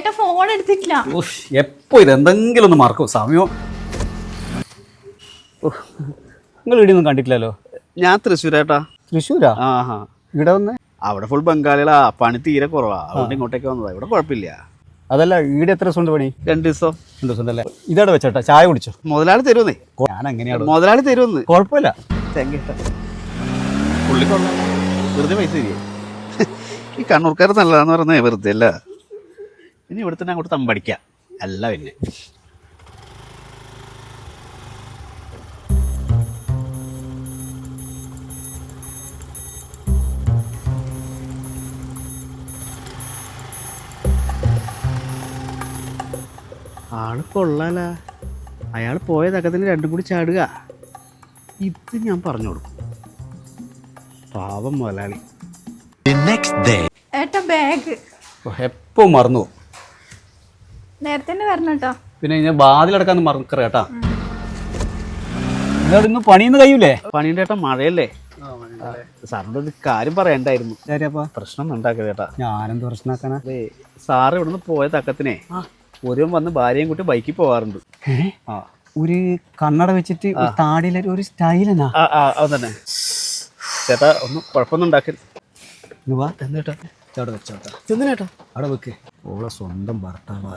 ഏട്ടാ ഫോൺ എടുത്തിട്ടില്ല. ഉഫ്, എപ്പോ ഇത്? എന്തെങ്കിലും ഒന്ന് മറക്കും. സമയം നിങ്ങൾ നിങ്ങൾ ഇവിടെയൊന്നും കണ്ടിട്ടില്ലല്ലോ? ഞാൻ തൃശ്ശൂരേട്ടാ. തൃശ്ശൂരാ? ആ ഹാ ഇവിടെ വന്ന്? അവിടെ ഫുൾ ബംഗാളികളാ. പണി തീരെ കുറവാ. അതുകൊണ്ട് ഇങ്ങോട്ടേക്ക് വന്നതാ. ഇവിടെ കുഴപ്പമില്ല. അതല്ല ഈടെ എത്ര ദിവസം ഉണ്ട് പണി? രണ്ട് ദിവസം. രണ്ട് ദിവസം അല്ലേ ഇതവിടെ വെച്ചോട്ടെ ചായ കുടിച്ചോ? മുതലാളി തരുമെന്നേ. ഞാൻ എങ്ങനെയാണ് മുതലാളി തരുമെന്ന്. കുഴപ്പമില്ല. ചെങ്കേട്ട പുള്ളി കൊള്ളാം വെറുതെ പൈസ തരികയെ ഈ കണ്ണൂർക്കാർ നല്ലതാന്ന് പറഞ്ഞേ വെറുതെ അല്ല. ഇനി ഇവിടെ തന്നെ അങ്ങോട്ട് തമ്പടിക്കാം. അല്ല പിന്നെ. ആൾ കൊള്ളാല. അയാൾ പോയ തക്കത്തിന് രണ്ടും കൂടി ചാടുക. ഇത് ഞാൻ പറഞ്ഞു കൊടുക്കും. പാവം മുതലാളി. ഏട്ടാ ബാഗ് എപ്പോ മറന്നു? പോകും. നേരത്തെ വരണം കേട്ടോ പിന്നെ ഞാൻ വാതിലടക്കാൻ മറക്കറ കേട്ടാ. ഇന്ന് പണിയൊന്നും കഴിയൂലേ? പണിയുടെ ഏട്ടാ മഴയല്ലേ? സാറിനോട് ഒരു കാര്യം പറയണ്ടായിരുന്നു ശരിയപ്പാ പ്രശ്നം ഉണ്ടാക്കരുത് ചേട്ടാ ഞാനെന്ത് പ്രശ്നമാക്കാനാ അതെ സാറ് ഇവിടുന്ന് പോയ തക്കത്തിനെ ഒരുവൻ വന്ന് ഭാര്യയും കൂട്ടി ബൈക്കിൽ പോവാറുണ്ട്. ആ. ഒരു കണ്ണട വെച്ചിട്ട് ഒരു താടിയിലെ ഒരു സ്റ്റൈലെന്നാ ആ അത് തന്നെ. ചേട്ടാ ഒന്നും കുഴപ്പമൊന്നും ഉണ്ടാക്കരുത്. ചേട്ടാ ചേട്ടാ അവിടെ വെച്ചോട്ടാ. അവിടെ വെക്ക്. ഓളെ സ്വന്തം ഭർത്താവാ